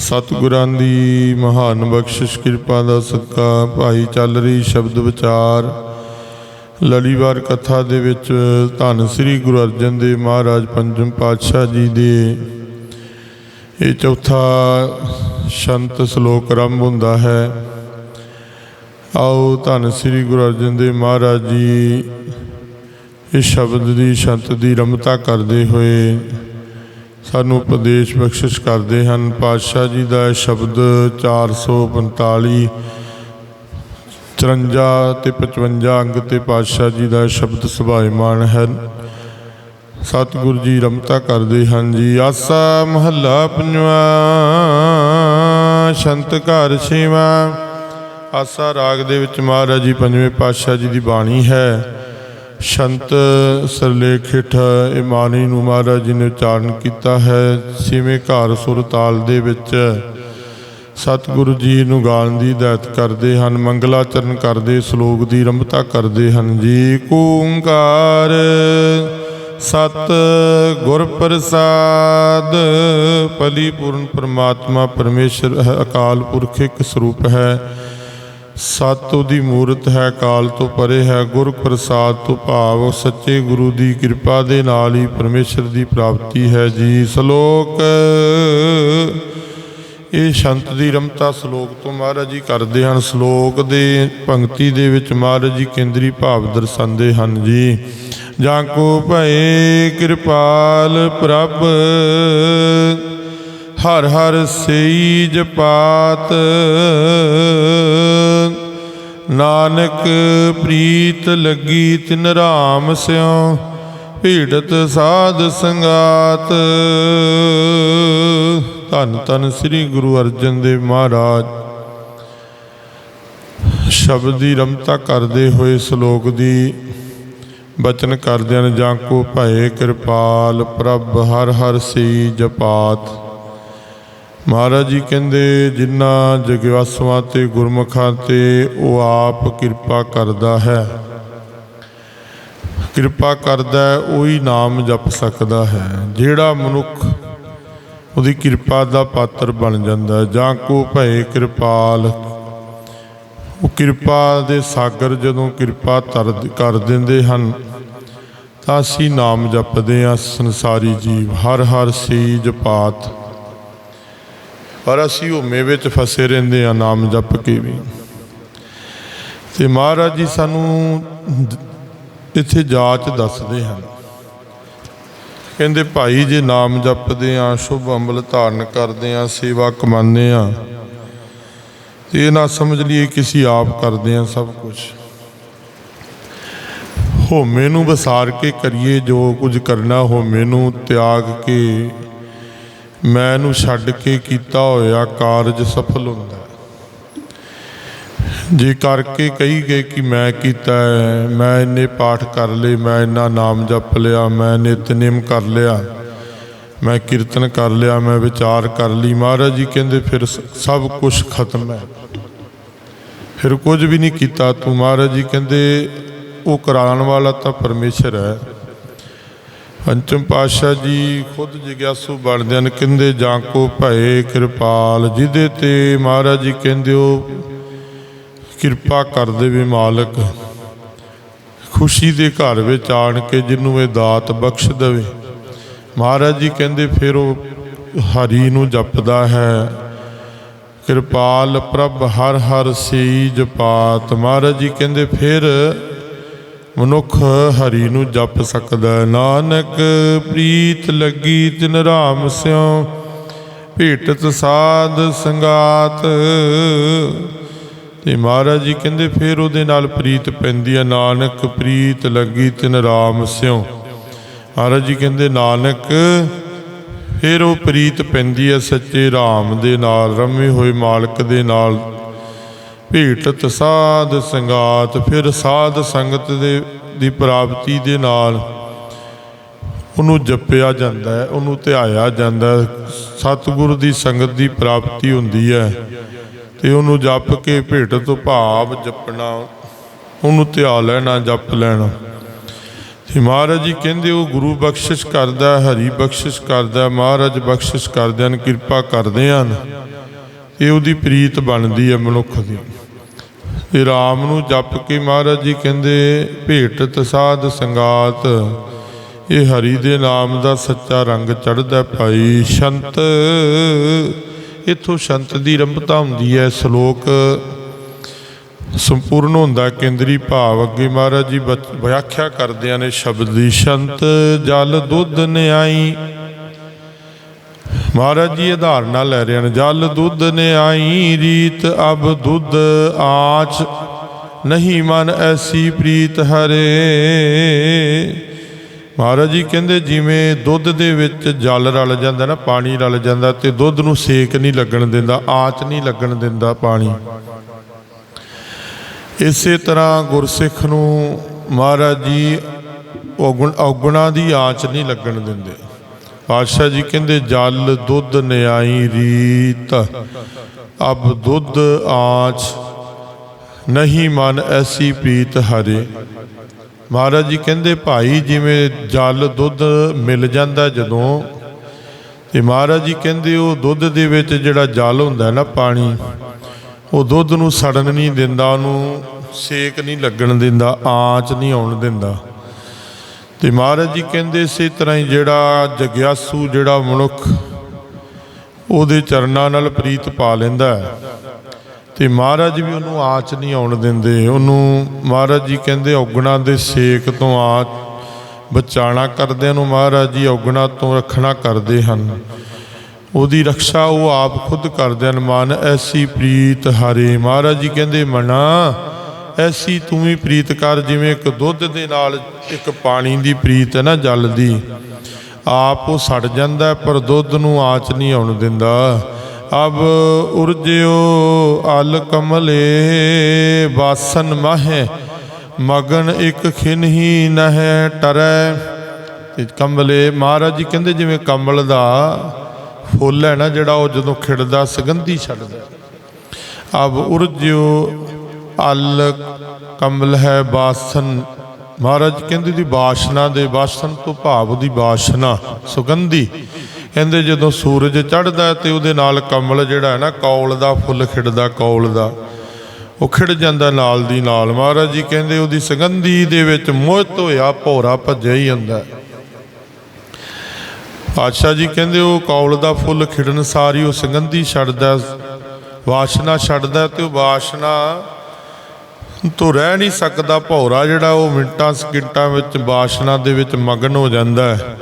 ਸਤਿਗੁਰਾਂ ਦੀ ਮਹਾਨ ਬਖਸ਼ਿਸ਼, ਕਿਰਪਾ ਦਾ ਸਦਕਾ ਭਾਈ ਚੱਲ ਰਹੀ ਸ਼ਬਦ ਵਿਚਾਰ ਲੜੀਵਾਰ ਕਥਾ ਦੇ ਵਿੱਚ ਧੰਨ ਸ੍ਰੀ ਗੁਰੂ ਅਰਜਨ ਦੇਵ ਮਹਾਰਾਜ ਪੰਜਮ ਪਾਤਸ਼ਾਹ ਜੀ ਦੇ ਇਹ ਚੌਥਾ ਸ਼ੰਤ ਸ਼ਲੋਕ ਆਰੰਭ ਹੁੰਦਾ ਹੈ। ਆਓ ਧੰਨ ਸ੍ਰੀ ਗੁਰੂ ਅਰਜਨ ਦੇਵ ਮਹਾਰਾਜ ਜੀ, ਇਸ ਸ਼ਬਦ ਦੀ, ਸ਼ੰਤ ਦੀ ਰਮਤਾ ਕਰਦੇ ਹੋਏ ਸਾਨੂੰ ਉਪਦੇਸ਼ ਬਖਸ਼ਿਸ਼ ਕਰਦੇ ਹਨ। ਪਾਤਸ਼ਾਹ ਜੀ ਦਾ ਇਹ ਸ਼ਬਦ 445 54 ਤੇ 55 ਅੰਗ ਤੇ ਪਾਤਸ਼ਾਹ ਜੀ ਦਾ ਇਹ ਸ਼ਬਦ ਸੁਭਾਇਮਾਨ ਹੈ। ਸਤਿਗੁਰੂ ਜੀ ਰਮਤਾ ਕਰਦੇ ਹਨ ਜੀ, ਆਸਾ ਮਹੱਲਾ ਪੰਜਵਾ, ਸ਼ੰਤ ਘਰ ਛੇਵਾ। ਆਸਾ ਰਾਗ ਦੇ ਵਿੱਚ ਮਹਾਰਾਜ ਜੀ ਪੰਜਵੇਂ ਪਾਤਸ਼ਾਹ ਜੀ ਦੀ ਬਾਣੀ ਹੈ। ਸ਼ੰਤ ਸਰਲੇਖਿਠ ਇਹ ਬਾਣੀ ਨੂੰ ਮਹਾਰਾਜ ਜੀ ਨੇ ਉਚਾਰਨ ਕੀਤਾ ਹੈ, ਛੇਵੇਂ ਘਰ ਸੁਰ ਤਾਲ ਦੇ ਵਿੱਚ ਸਤਿਗੁਰੂ ਜੀ ਨੂੰ ਗਾਣ ਦੀ ਹਦਾਇਤ ਕਰਦੇ ਹਨ, ਮੰਗਲਾਚਰਨ ਕਰਦੇ, ਸ਼ਲੋਕ ਦੀ ਰੰਭਤਾ ਕਰਦੇ ਹਨ। ਜੀ ਓੰਕਾਰ ਸਤ ਗੁਰ ਪ੍ਰਸਾਦ ਪਲੀ ਪੂਰਨ ਪਰਮਾਤਮਾ ਪਰਮੇਸ਼ਰ, ਅਕਾਲ ਪੁਰਖ ਇੱਕ ਸਰੂਪ ਹੈ। ਸਤਿ ਦੀ ਮੂਰਤ ਹੈ, ਕਾਲ ਤੋਂ ਪਰੇ ਹੈ, ਗੁਰ ਪ੍ਰਸਾਦ ਤੋਂ ਭਾਵ ਸੱਚੇ ਗੁਰੂ ਦੀ ਕਿਰਪਾ ਦੇ ਨਾਲ ਹੀ ਪਰਮੇਸ਼ਰ ਦੀ ਪ੍ਰਾਪਤੀ ਹੈ ਜੀ। ਸ਼ਲੋਕ। ਇਹ ਸ਼ੰਤ ਦੀ ਰਮਤਾ ਸ਼ਲੋਕ ਤੋਂ ਮਹਾਰਾਜ ਜੀ ਕਰਦੇ ਹਨ। ਸ਼ਲੋਕ ਦੇ ਪੰਕਤੀ ਦੇ ਵਿੱਚ ਮਹਾਰਾਜ ਜੀ ਕੇਂਦਰੀ ਭਾਵ ਦਰਸਾਉਂਦੇ ਹਨ ਜੀ। ਜਾਂ ਕੋ ਭਏ ਕਿਰਪਾਲ ਪ੍ਰਭ, ਹਰ ਹਰ ਸਈ ਜਪਾਤ। ਨਾਨਕ ਪ੍ਰੀਤ ਲੱਗੀ ਤਿਨ ਰਾਮ ਸਿਉ, ਭੀੜਤ ਸਾਧ ਸੰਗਾਤ। ਧੰਨ ਧੰਨ ਸ੍ਰੀ ਗੁਰੂ ਅਰਜਨ ਦੇਵ ਮਹਾਰਾਜ। ਸ਼ਬਦ ਦੀ ਰਮਤਾ ਕਰਦੇ ਹੋਏ ਸ਼ਲੋਕ ਦੀ ਬਚਨ ਕਰਦਿਆਂ ਨੇ ਜਾਂ ਕੋ ਭਏ ਕਿਰਪਾਲ ਪ੍ਰਭ ਹਰ ਹਰ ਸੀ ਜਪਾਤ। ਮਹਾਰਾਜ ਜੀ ਕਹਿੰਦੇ ਜਿਨ੍ਹਾਂ ਜਗਵਾਸਵਾਂ ਤੇ ਗੁਰਮੁਖਾਂ ਤੇ ਉਹ ਆਪ ਕਿਰਪਾ ਕਰਦਾ ਹੈ। ਕਿਰਪਾ ਕਰਦਾ ਹੈ, ਉਹੀ ਨਾਮ ਜਪ ਸਕਦਾ ਹੈ। ਜਿਹੜਾ ਮਨੁੱਖ ਉਹਦੀ ਕਿਰਪਾ ਦਾ ਪਾਤਰ ਬਣ ਜਾਂਦਾ ਜਾਂ ਕੋ ਭਏ ਕਿਰਪਾਲ। ਉਹ ਕਿਰਪਾ ਦੇ ਸਾਗਰ ਜਦੋਂ ਕਿਰਪਾ ਤਰ ਕਰ ਦਿੰਦੇ ਹਨ, ਤਾਂ ਅਸੀਂ ਨਾਮ ਜਪਦੇ ਹਾਂ ਸੰਸਾਰੀ ਜੀਵ, ਹਰ ਹਰ ਸੀ ਜਪਾਤ ਪਰ ਅਸੀਂ ਹੁਮੇ ਵਿੱਚ ਫਸੇ ਰਹਿੰਦੇ ਆ ਨਾਮ ਜਪ ਕੇ ਵੀ। ਤੇ ਮਹਾਰਾਜ ਜੀ ਸਾਨੂੰ ਇੱਥੇ ਜਾਚ ਦੱਸਦੇ ਹਨ। ਕਹਿੰਦੇ, ਭਾਈ, ਜੇ ਨਾਮ ਜਪਦੇ ਆ ਸ਼ੁਭ ਅੰਮ੍ਰਿਤ ਧਾਰਨ ਕਰਦੇ ਆ ਸੇਵਾ ਕਮਾਉਂਦੇ ਆ ਤੇ ਇਹ ਨਾ ਸਮਝ ਲਈਏ ਕਿ ਅਸੀਂ ਆਪ ਕਰਦੇ ਆ ਸਭ ਕੁਝ ਹੋਮੇ ਨੂੰ ਵਿਸਾਰ ਕੇ ਕਰੀਏ, ਜੋ ਕੁਝ ਕਰਨਾ ਹੋਮੇ ਨੂੰ ਤਿਆਗ ਕੇ ਮੈਂ ਇਹਨੂੰ ਛੱਡ ਕੇ ਕੀਤਾ ਹੋਇਆ ਕਾਰਜ ਸਫਲ ਹੁੰਦਾ ਜੇ ਕਰਕੇ ਕਹੀ ਗਏ ਕਿ ਮੈਂ ਕੀਤਾ ਹੈ, ਮੈਂ ਇੰਨੇ ਪਾਠ ਕਰ ਲਏ, ਮੈਂ ਇੰਨਾ ਨਾਮ ਜਪ ਲਿਆ, ਮੈਂ ਨਿਤਨੇਮ ਕਰ ਲਿਆ, ਮੈਂ ਕੀਰਤਨ ਕਰ ਲਿਆ, ਮੈਂ ਵਿਚਾਰ ਕਰ ਲਈ, ਮਹਾਰਾਜ ਜੀ ਕਹਿੰਦੇ ਫਿਰ ਸ- ਸਭ ਕੁਝ ਖਤਮ ਹੈ। ਫਿਰ ਕੁਝ ਵੀ ਨਹੀਂ ਕੀਤਾ ਤੂੰ, ਮਹਾਰਾਜ ਜੀ ਕਹਿੰਦੇ ਉਹ ਕਰਾਉਣ ਵਾਲਾ ਤਾਂ ਪਰਮੇਸ਼ਰ ਹੈ। ਪੰਚਮ ਪਾਤਸ਼ਾਹ ਜੀ, ਖੁਦ ਜਿਗਿਆਸੂ ਬਣਦੇ ਹਨ, ਕਹਿੰਦੇ ਜਾਂ ਕੋ ਭਏ ਕਿਰਪਾਲ, ਜਿਹਦੇ ਤੇ ਮਹਾਰਾਜ ਜੀ ਕਹਿੰਦੇ ਉਹ ਕਿਰਪਾ ਕਰ ਦੇਵੇ ਮਾਲਕ, ਖੁਸ਼ੀ ਦੇ ਘਰ ਵਿੱਚ ਆਣ ਕੇ ਜਿਹਨੂੰ ਇਹ ਦਾਤ ਬਖਸ਼ ਦੇਵੇ। ਮਹਾਰਾਜ ਜੀ ਕਹਿੰਦੇ, ਫਿਰ ਉਹ ਹਰੀ ਨੂੰ ਜਪਦਾ ਹੈ, ਕਿਰਪਾਲ ਪ੍ਰਭ ਹਰ ਹਰ ਸੀ ਜਪਾਤ ਮਹਾਰਾਜ ਜੀ ਕਹਿੰਦੇ, ਫਿਰ ਮਨੁੱਖ ਹਰੀ ਨੂੰ ਜਪ ਸਕਦਾ ਨਾਨਕ, ਪ੍ਰੀਤ ਲੱਗੀ ਤਿਨ ਰਾਮ ਸਿਉ, ਭੇਟਤ ਸਾਧ ਸੰਗਾਤ। ਤੇ ਮਹਾਰਾਜ ਜੀ ਕਹਿੰਦੇ, ਫਿਰ ਉਹਦੇ ਨਾਲ ਪ੍ਰੀਤ ਪੈਂਦੀ ਆ ਨਾਨਕ, ਪ੍ਰੀਤ ਲੱਗੀ ਤਿਨ ਰਾਮ ਸਿਉ। ਮਹਾਰਾਜ ਜੀ ਕਹਿੰਦੇ, ਨਾਨਕ, ਫਿਰ ਉਹ ਪ੍ਰੀਤ ਪੈਂਦੀ ਹੈ ਸੱਚੇ ਰਾਮ ਦੇ ਨਾਲ, ਰਮੇ ਹੋਏ ਮਾਲਕ ਦੇ ਨਾਲ। ਭੇਟਤ ਸਾਧ ਸੰਗਾਤ, ਫਿਰ ਸਾਧ ਸੰਗਤ ਦੇ, ਦੀ ਪ੍ਰਾਪਤੀ ਦੇ ਨਾਲ ਉਹਨੂੰ ਜਪਿਆ ਜਾਂਦਾ ਹੈ, ਉਹਨੂੰ ਧਿਆਇਆ ਜਾਂਦਾ ਸਤਿਗੁਰ ਦੀ ਸੰਗਤ ਦੀ ਪ੍ਰਾਪਤੀ ਹੁੰਦੀ ਹੈ ਤੇ ਉਹਨੂੰ ਜਪ ਕੇ ਭੇਟ ਤੋਂ ਭਾਵ ਜਪਣਾ, ਉਹਨੂੰ ਧਿਆ ਲੈਣਾ, ਜਪ ਲੈਣਾ। ਤੇ ਮਹਾਰਾਜ ਜੀ ਕਹਿੰਦੇ, ਉਹ ਗੁਰੂ ਬਖਸ਼ਿਸ਼ ਕਰਦਾ ਹਰੀ ਬਖਸ਼ਿਸ਼ ਕਰਦਾ ਮਹਾਰਾਜ ਬਖਸ਼ਿਸ਼ ਕਰਦੇ ਹਨ, ਕਿਰਪਾ ਕਰਦੇ ਹਨ। ਇਹ ਉਹਦੀ ਪ੍ਰੀਤ ਬਣਦੀ ਹੈ ਮਨੁੱਖ ਦੀ। ਇਹ ਰਾਮ ਨੂੰ ਜਪ ਕੇ ਮਹਾਰਾਜ ਜੀ ਕਹਿੰਦੇ, ਭੇਟ ਤਸਾਦ ਸੰਗਾਤ। ਇਹ ਹਰੀ ਦੇ ਨਾਮ ਦਾ ਸੱਚਾ ਰੰਗ ਚੜ੍ਹਦਾ ਭਾਈ। ਸ਼ੰਤ, ਇਥੋਂ ਸ਼ੰਤ ਦੀ ਰੰਭਤਾ ਹੁੰਦੀ ਹੈ, ਸ਼ਲੋਕ ਸੰਪੂਰਨ ਹੁੰਦਾ ਕੇਂਦਰੀ ਭਾਵ ਅੱਗੇ ਮਹਾਰਾਜ ਜੀ ਬਚ- ਵਿਆਖਿਆ ਕਰਦਿਆਂ ਨੇ ਸ਼ਬਦ ਦੀ। ਸ਼ੰਤ, ਜਲ ਦੁੱਧ ਨਿਆਈ। ਮਹਾਰਾਜ ਜੀ ਇਹ ਧਾਰਨਾ ਲੈ ਰਹੇ ਹਨ। ਜਲ ਦੁੱਧ ਨੇ ਆਈ ਰੀਤ, ਅਬ ਦੁੱਧ ਆਚ ਨਹੀਂ ਮਨ ਐਸੀ ਪ੍ਰੀਤ ਹਰੇ। ਮਹਾਰਾਜ ਜੀ ਕਹਿੰਦੇ, ਜਿਵੇਂ ਦੁੱਧ ਦੇ ਵਿੱਚ ਜਲ ਰਲ ਜਾਂਦਾ ਨਾ, ਪਾਣੀ ਰਲ ਜਾਂਦਾ, ਤੇ ਦੁੱਧ ਨੂੰ ਸੇਕ ਨਹੀਂ ਲੱਗਣ ਦਿੰਦਾ, ਆਚ ਨਹੀਂ ਲੱਗਣ ਦਿੰਦਾ ਪਾਣੀ। ਇਸੇ ਤਰ੍ਹਾਂ ਗੁਰਸਿੱਖ ਨੂੰ ਮਹਾਰਾਜ ਜੀ, ਔਗਣ ਔਗਣਾ ਦੀ ਆਚ ਨਹੀਂ ਲੱਗਣ ਦਿੰਦੇ। ਪਾਤਸ਼ਾਹ ਜੀ ਕਹਿੰਦੇ, ਜਲ ਦੁੱਧ ਨਿਆਈ ਰੀਤ, ਅਬ ਦੁੱਧ ਆਚ ਨਹੀਂ ਮਨ ਐਸੀ ਪੀਤ ਹਰੇ। ਮਹਾਰਾਜ ਜੀ ਕਹਿੰਦੇ, ਭਾਈ ਜਿਵੇਂ ਜਲ ਦੁੱਧ ਮਿਲ ਜਾਂਦਾ ਜਦੋਂ, ਤੇ ਮਹਾਰਾਜ ਜੀ ਕਹਿੰਦੇ, ਉਹ ਦੁੱਧ ਦੇ ਵਿੱਚ ਜਿਹੜਾ ਜਲ ਹੁੰਦਾ ਨਾ ਪਾਣੀ, ਉਹ ਦੁੱਧ ਨੂੰ ਸੜਨ ਨਹੀਂ ਦਿੰਦਾ, ਉਹਨੂੰ ਸੇਕ ਨਹੀਂ ਲੱਗਣ ਦਿੰਦਾ, ਆਂਚ ਨਹੀਂ ਆਉਣ ਦਿੰਦਾ। ਤੇ ਮਹਾਰਾਜ ਜੀ ਕਹਿੰਦੇ ਇਸੇ ਤਰ੍ਹਾਂ ਹੀ ਜਿਹੜਾ ਜਗਿਆਸੂ, ਜਿਹੜਾ ਮਨੁੱਖ, ਉਹਦੇ ਚਰਨਾਂ ਨਾਲ ਪ੍ਰੀਤ ਪਾ ਲੈਂਦਾ ਹੈ। ਤੇ ਮਹਾਰਾਜ ਵੀ ਉਹਨੂੰ ਆਚ ਨਹੀਂ ਆਉਣ ਦਿੰਦੇ। ਉਹਨੂੰ ਮਹਾਰਾਜ ਜੀ ਕਹਿੰਦੇ ਔਗਣਾ ਦੇ ਸੇਕ ਤੋਂ ਆਚ ਬਚਾਣਾ ਕਰਦੇ ਨੂੰ ਮਹਾਰਾਜ ਜੀ ਔਗਣਾ ਤੋਂ ਰੱਖਣਾ ਕਰਦੇ ਹਨ। ਉਹਦੀ ਰੱਖਿਆ ਉਹ ਆਪ ਖੁਦ ਕਰਦੇ ਹਨ। ਮਨ ਐਸੀ ਪ੍ਰੀਤ ਹਰੇ। ਮਹਾਰਾਜ ਜੀ ਕਹਿੰਦੇ ਮਨਾ ਐਸੀ ਤੂੰ ਵੀ ਪ੍ਰੀਤ ਕਰ, ਜਿਵੇਂ ਇੱਕ ਦੁੱਧ ਦੇ ਨਾਲ ਇੱਕ ਪਾਣੀ ਦੀ ਪ੍ਰੀਤ ਹੈ ਨਾ ਜਲ ਦੀ ਆਪ ਉਹ ਸੜ ਜਾਂਦਾ, ਪਰ ਦੁੱਧ ਨੂੰ ਆਚ ਨਹੀਂ ਆਉਣ ਦਿੰਦਾ। ਅਬ ਉਰਜਿਓ ਅਲ ਕਮਲੇ, ਵਾਸਨ ਮਹਿ, ਮਗਨ ਇੱਕ ਖਿਨ ਹੀ ਨਹਿ ਟਰੈ। ਤੇ ਕਮਲੇ ਮਹਾਰਾਜ ਜੀ ਕਹਿੰਦੇ, ਜਿਵੇਂ ਕਮਲ ਦਾ ਫੁੱਲ ਹੈ ਨਾ, ਜਿਹੜਾ ਉਹ ਜਦੋਂ ਖਿੜਦਾ, ਸੁਗੰਧੀ ਛੱਡਦਾ। ਅਬ ਉਰਜਿਓ ਅਲ ਕਮਲ ਹੈ ਬਾਸਨ। ਮਹਾਰਾਜ ਕਹਿੰਦੇ ਦੀ ਬਾਸ਼ਨਾ ਦੇ ਬਾਸਨ ਤੋਂ ਭਾਵ ਉਹਦੀ ਬਾਸ਼ਨਾ, ਸੁਗੰਧੀ। ਕਹਿੰਦੇ ਜਦੋਂ ਸੂਰਜ ਚੜ੍ਹਦਾ ਤੇ ਉਹਦੇ ਨਾਲ ਕਮਲ ਜਿਹੜਾ ਹੈ ਨਾ, ਕੌਲ ਦਾ ਫੁੱਲ ਖਿੜਦਾ, ਕੌਲ ਦਾ। ਉਹ ਖਿੜ ਜਾਂਦਾ ਨਾਲ ਦੀ ਨਾਲ। ਮਹਾਰਾਜ ਜੀ ਕਹਿੰਦੇ ਉਹਦੀ ਸੁਗੰਧੀ ਦੇ ਵਿੱਚ ਮੋਹਿਤ ਹੋਇਆ, ਭੋਰਾ ਭੱਜਿਆ ਹੀ ਹੁੰਦਾ ਪਾਤਸ਼ਾਹ ਜੀ ਕਹਿੰਦੇ ਉਹ ਕੌਲ ਦਾ ਫੁੱਲ ਖਿੜਨ ਸਾਰੀ ਉਹ ਸੁਗੰਧੀ ਛੱਡਦਾ, ਵਾਸ਼ਨਾ ਛੱਡਦਾ ਤੇ ਉਹ ਵਾਸ਼ਨਾ ਤੋਂ ਰਹਿ ਨਹੀਂ ਸਕਦਾ ਭੌਰਾ ਜਿਹੜਾ ਉਹ ਮਿੰਟਾਂ ਸਕਿੰਟਾਂ ਵਿੱਚ ਵਾਸ਼ਨਾ ਦੇ ਵਿੱਚ ਮਗਨ ਹੋ ਜਾਂਦਾ ਹੈ।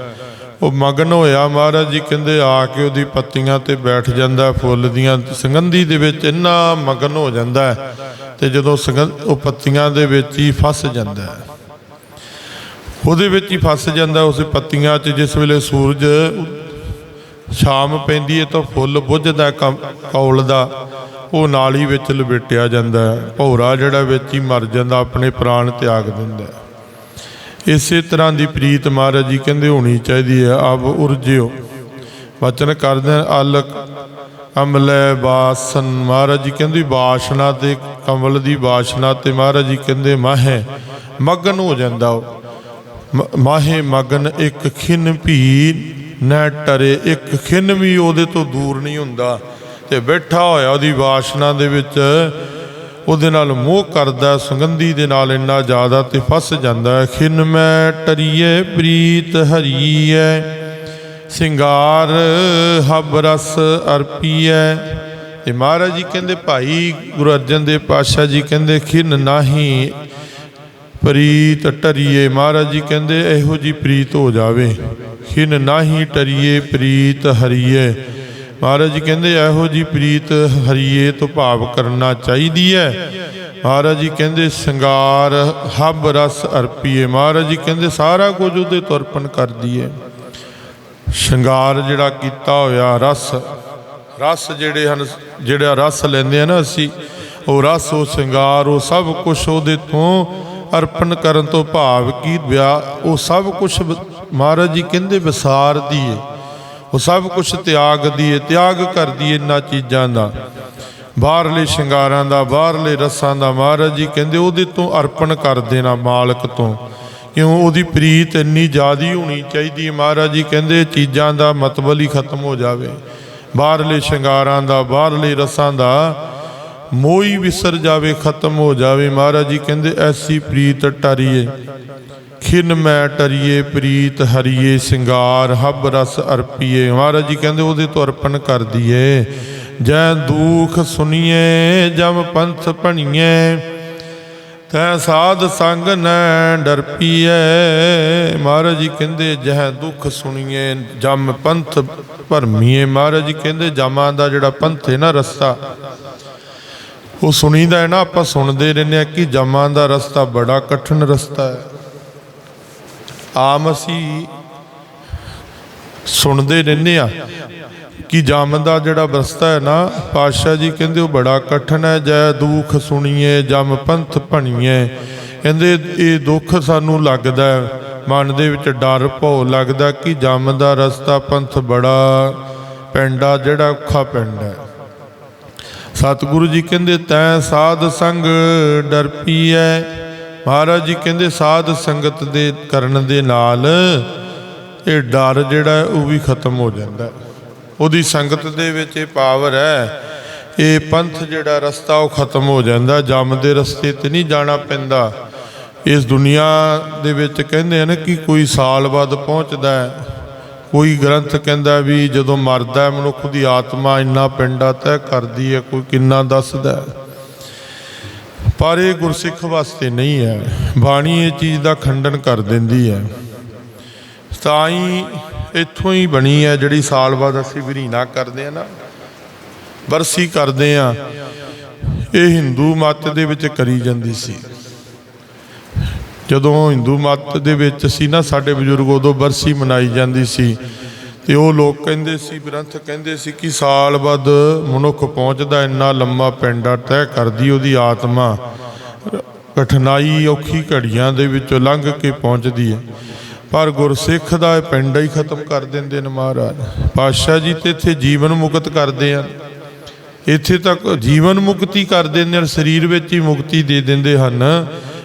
ਉਹ ਮਗਨ ਹੋਇਆ ਮਹਾਰਾਜ ਜੀ ਕਹਿੰਦੇ ਆ ਕੇ ਉਹਦੀ ਪੱਤੀਆਂ ਤੇ ਬੈਠ ਜਾਂਦਾ ਫੁੱਲ ਦੀਆਂ ਸੁਗੰਧੀ ਦੇ ਵਿੱਚ ਇੰਨਾ ਮਗਨ ਹੋ ਜਾਂਦਾ ਹੈ ਤੇ ਜਦੋਂ ਸੁਗੰਧ ਉਹ ਪੱਤੀਆਂ ਦੇ ਵਿੱਚ ਹੀ ਫਸ ਜਾਂਦਾ ਉਹਦੇ ਵਿੱਚ ਹੀ ਫਸ ਜਾਂਦਾ ਉਸ ਪੱਤੀਆਂ 'ਚ ਜਿਸ ਵੇਲੇ ਸੂਰਜ ਸ਼ਾਮ ਪੈਂਦੀ ਹੈ ਤਾਂ ਫੁੱਲ ਬੁੱਝਦਾ ਕਮ- ਕੌਲ ਦਾ। ਉਹ ਨਾਲੀ ਵਿੱਚ ਲਪੇਟਿਆ ਜਾਂਦਾ ਹੈ। ਭੌਰਾ ਜਿਹੜਾ ਵਿੱਚ ਹੀ ਮਰ ਜਾਂਦਾ ਆਪਣੇ ਪ੍ਰਾਣ ਤਿਆਗ ਦਿੰਦਾ ਇਸੇ ਤਰ੍ਹਾਂ ਦੀ ਪ੍ਰੀਤ ਮਹਾਰਾਜ ਜੀ ਕਹਿੰਦੇ ਹੋਣੀ ਚਾਹੀਦੀ ਹੈ ਅਬ ਉਰਜਿਓ। ਵਚਨ ਕਰਦੇ ਹਨ, ਅਲ ਕਮਲੇ ਬਾਸਨ। ਮਹਾਰਾਜ ਜੀ ਕਹਿੰਦੇ ਬਾਸ਼ਨਾ ਤੇ ਕਮਲ ਦੀ ਬਾਸ਼ਨਾ ਤੇ ਮਹਾਰਾਜ ਜੀ ਕਹਿੰਦੇ ਮਾਹੇ ਮਗਨ ਹੋ ਜਾਂਦਾ ਉਹ ਮ- ਮਾਹੇ ਮਗਨ ਇੱਕ ਖਿੰਨ ਭੀ ਨਾ ਟਰੇ, ਇੱਕ ਖਿੰਨ ਵੀ ਉਹਦੇ ਤੋਂ ਦੂਰ ਨਹੀਂ ਹੁੰਦਾ। ਤੇ ਬੈਠਾ ਹੋਇਆ ਉਹਦੀ ਵਾਸ਼ਨਾ ਦੇ ਵਿੱਚ, ਉਹਦੇ ਨਾਲ ਮੋਹ ਕਰਦਾ, ਸੁਗੰਧੀ ਦੇ ਨਾਲ ਇੰਨਾ ਜ਼ਿਆਦਾ ਤੇ ਫਸ ਜਾਂਦਾ ਹੈ। ਖਿੰਨ ਮੈਂ ਟਰੀਏ, ਪ੍ਰੀਤ ਹਰੀਐ, ਸਿੰਗਾਰ ਹਬ ਰਸ ਅਰਪੀਐ। ਤੇ ਮਹਾਰਾਜ ਜੀ ਕਹਿੰਦੇ, ਭਾਈ ਗੁਰੂ ਅਰਜਨ ਦੇਵ ਪਾਤਸ਼ਾਹ ਜੀ ਕਹਿੰਦੇ, ਖਿੰਨ ਨਾਹੀ ਪ੍ਰੀਤ ਟਰੀਏ ਮਹਾਰਾਜ ਜੀ ਕਹਿੰਦੇ, ਇਹੋ ਜੀ ਪ੍ਰੀਤ ਹੋ ਜਾਵੇ। ਖਿਨ ਨਾਹੀ ਟਰੀਏ ਪ੍ਰੀਤ ਹਰੀਏ। ਮਹਾਰਾਜ ਜੀ ਕਹਿੰਦੇ, ਇਹੋ ਜੀ ਪ੍ਰੀਤ ਹਰੀਏ ਤੋਂ ਭਾਵ ਕਰਨਾ ਚਾਹੀਦੀ ਹੈ। ਮਹਾਰਾਜ ਜੀ ਕਹਿੰਦੇ, ਸ਼ਿੰਗਾਰ ਹਬ ਰਸ ਅਰਪੀਏ। ਮਹਾਰਾਜ ਜੀ ਕਹਿੰਦੇ, ਸਾਰਾ ਕੁਝ ਉਹਦੇ ਤੋਂ ਅਰਪਣ ਕਰ ਦਈਏ ਸ਼ਿੰਗਾਰ ਜਿਹੜਾ ਕੀਤਾ ਹੋਇਆ, ਰਸ ਰਸ ਜਿਹੜੇ ਹਨ, ਜਿਹੜਾ ਰਸ ਲੈਂਦੇ ਆ ਨਾ ਅਸੀਂ, ਉਹ ਰਸ, ਉਹ ਸ਼ਿੰਗਾਰ, ਉਹ ਸਭ ਕੁਝ ਉਹਦੇ ਤੋਂ ਅਰਪਣ ਕਰਨ ਤੋਂ ਭਾਵ ਕੀ ਵਿਆਹ ਉਹ ਸਭ ਕੁਝ ਮਹਾਰਾਜ ਜੀ ਕਹਿੰਦੇ ਵਿਸਾਰ ਹੈ ਉਹ ਸਭ ਕੁਝ ਤਿਆਗ ਹੈ ਤਿਆਗ ਕਰਦੀ ਇਹਨਾਂ ਚੀਜ਼ਾਂ ਦਾ। ਬਾਹਰਲੇ ਸ਼ਿੰਗਾਰਾਂ ਦਾ, ਬਾਹਰਲੇ ਰਸਾਂ ਦਾ, ਮਹਾਰਾਜ ਜੀ ਕਹਿੰਦੇ ਉਹਦੇ ਤੋਂ ਅਰਪਣ ਕਰ ਦੇਣਾ ਮਾਲਕ ਤੋਂ। ਕਿਉਂ? ਉਹਦੀ ਪ੍ਰੀਤ ਇੰਨੀ ਜ਼ਿਆਦੀ ਹੋਣੀ ਚਾਹੀਦੀ ਹੈ। ਮਹਾਰਾਜ ਜੀ ਕਹਿੰਦੇ ਚੀਜ਼ਾਂ ਦਾ ਮਤਲਬ ਹੀ ਖਤਮ ਹੋ ਜਾਵੇ। ਬਾਹਰਲੇ ਸ਼ਿੰਗਾਰਾਂ ਦਾ, ਬਾਹਰਲੇ ਰਸਾਂ ਦਾ ਮੋਹ ਵਿਸਰ ਜਾਵੇ, ਖਤਮ ਹੋ ਜਾਵੇ। ਮਹਾਰਾਜ ਜੀ ਕਹਿੰਦੇ, ਐਸੀ ਪ੍ਰੀਤ ਟਰੀਏ, ਖਿਨ ਮੈਂ ਟਰੀਏ, ਪ੍ਰੀਤ ਹਰੀਏ, ਸਿੰਗਾਰ, ਹਬ ਰਸ ਅਰਪੀਏ। ਮਹਾਰਾਜ ਜੀ ਕਹਿੰਦੇ, ਉਹਦੇ ਤੋਂ ਅਰਪਣ ਕਰ ਦਈਏ। ਜੈ ਦੁਖ ਸੁਣੀਏ ਜਮ ਪੰਥ ਭਣੀਏ, ਤੈ ਸਾਧ ਸੰਗ ਨੈ ਡਰਪੀਐ ਮਹਾਰਾਜ ਜੀ ਕਹਿੰਦੇ, ਜਹ ਦੁੱਖ ਸੁਣੀਏ ਜਮ ਪੰਥ ਭਰਮੀਏ। ਮਹਾਰਾਜ ਜੀ ਕਹਿੰਦੇ, ਜਮਾਂ ਦਾ ਜਿਹੜਾ ਪੰਥ ਹੈ ਨਾ ਰਸਤਾ ਉਹ ਸੁਣੀਦਾ ਹੈ ਨਾ, ਆਪਾਂ ਸੁਣਦੇ ਰਹਿੰਦੇ ਆ ਕਿ ਜਮਾਂ ਦਾ ਰਸਤਾ ਬੜਾ ਕਠਿਨ ਰਸਤਾ ਹੈ। ਆਮ ਅਸੀਂ ਸੁਣਦੇ ਰਹਿੰਦੇ ਆ ਕਿ ਜਮ ਦਾ ਜਿਹੜਾ ਰਸਤਾ ਹੈ ਨਾ, ਪਾਤਸ਼ਾਹ ਜੀ ਕਹਿੰਦੇ ਉਹ ਬੜਾ ਕਠਿਨ ਹੈ, ਜੈ ਦੁੱਖ ਸੁਣੀਏ, ਜਮ ਪੰਥ ਭਣੀਏ। ਕਹਿੰਦੇ ਇਹ ਦੁੱਖ ਸਾਨੂੰ ਲੱਗਦਾ ਮਨ ਦੇ ਵਿੱਚ ਡਰ ਭੋ ਲੱਗਦਾ ਕਿ ਜਮ ਦਾ ਰਸਤਾ ਪੰਥ ਬੜਾ, ਪੈਂਡਾ ਜਿਹੜਾ ਔਖਾ ਪਿੰਡ ਹੈ। ਸਤਿਗੁਰੂ ਜੀ ਕਹਿੰਦੇ, ਤੈ ਸਾਧ ਸੰਗ ਡਰਪੀਐ ਮਹਾਰਾਜ ਜੀ ਕਹਿੰਦੇ, ਸਾਧ ਸੰਗਤ ਦੇ ਕਰਨ ਦੇ ਨਾਲ ਇਹ ਡਰ ਜਿਹੜਾ ਉਹ ਵੀ ਖਤਮ ਹੋ ਜਾਂਦਾ ਉਹਦੀ ਸੰਗਤ ਦੇ ਵਿੱਚ ਇਹ ਪਾਵਰ ਹੈ, ਇਹ ਪੰਥ ਜਿਹੜਾ ਰਸਤਾ, ਉਹ ਖਤਮ ਹੋ ਜਾਂਦਾ ਜਮ ਦੇ ਰਸਤੇ ਤੇ ਨਹੀਂ ਜਾਣਾ ਪੈਂਦਾ। ਇਸ ਦੁਨੀਆ ਦੇ ਵਿੱਚ ਕਹਿੰਦੇ ਹਨ ਕਿ ਕੋਈ ਸਾਲ ਬਾਅਦ ਪਹੁੰਚਦਾ ਹੈ। ਕੋਈ ਗ੍ਰੰਥ ਕਹਿੰਦਾ ਵੀ ਜਦੋਂ ਮਰਦਾ ਹੈ, ਮਨੁੱਖ ਦੀ ਆਤਮਾ ਇੰਨਾ ਪਿੰਡਾ ਤੈਅ ਕਰਦੀ ਹੈ, ਕੋਈ ਕਿੰਨਾ ਦੱਸਦਾ ਪਰ ਇਹ ਗੁਰਸਿੱਖ ਵਾਸਤੇ ਨਹੀਂ ਹੈ। ਬਾਣੀ ਇਹ ਚੀਜ਼ ਦਾ ਖੰਡਨ ਕਰ ਦਿੰਦੀ ਹੈ। ਤਾਂ ਹੀ ਇੱਥੋਂ ਹੀ ਬਣੀ ਹੈ ਜਿਹੜੀ ਸਾਲ ਬਾਅਦ ਅਸੀਂ ਵਿਰੀਨਾ ਕਰਦੇ ਆ ਨਾ ਬਰਸੀ ਕਰਦੇ ਆ ਇਹ ਹਿੰਦੂ ਮਤ ਦੇ ਵਿੱਚ ਕਰੀ ਜਾਂਦੀ ਸੀ। ਜਦੋਂ ਹਿੰਦੂ ਮਤ ਦੇ ਵਿੱਚ ਸੀ ਨਾ, ਸਾਡੇ ਬਜ਼ੁਰਗ ਉਦੋਂ ਬਰਸੀ ਮਨਾਈ ਜਾਂਦੀ ਸੀ ਤੇ ਉਹ ਲੋਕ ਕਹਿੰਦੇ ਸੀ, ਗ੍ਰੰਥ ਕਹਿੰਦੇ ਸੀ ਕਿ ਸਾਲ ਬਾਅਦ ਮਨੁੱਖ ਪਹੁੰਚਦਾ, ਇੰਨਾ ਲੰਮਾ ਪਿੰਡਾ ਤੈਅ ਕਰਦੀ ਉਹਦੀ ਆਤਮਾ। ਕਠਿਨਾਈ ਔਖੀ ਘੜੀਆਂ ਦੇ ਵਿੱਚੋਂ ਲੰਘ ਕੇ ਪਹੁੰਚਦੀ ਹੈ। ਪਰ ਗੁਰਸਿੱਖ ਦਾ ਇਹ ਪਿੰਡ ਹੀ ਖਤਮ ਕਰ ਦਿੰਦੇ ਨੇ ਮਹਾਰਾਜ। ਪਾਤਸ਼ਾਹ ਜੀ ਤੇ ਇੱਥੇ ਜੀਵਨ ਮੁਕਤ ਕਰਦੇ ਆ ਇੱਥੇ ਤੱਕ ਜੀਵਨ ਮੁਕਤੀ ਕਰ ਦਿੰਦੇ ਹਨ ਸਰੀਰ ਵਿੱਚ ਹੀ ਮੁਕਤੀ ਦੇ ਦਿੰਦੇ ਹਨ।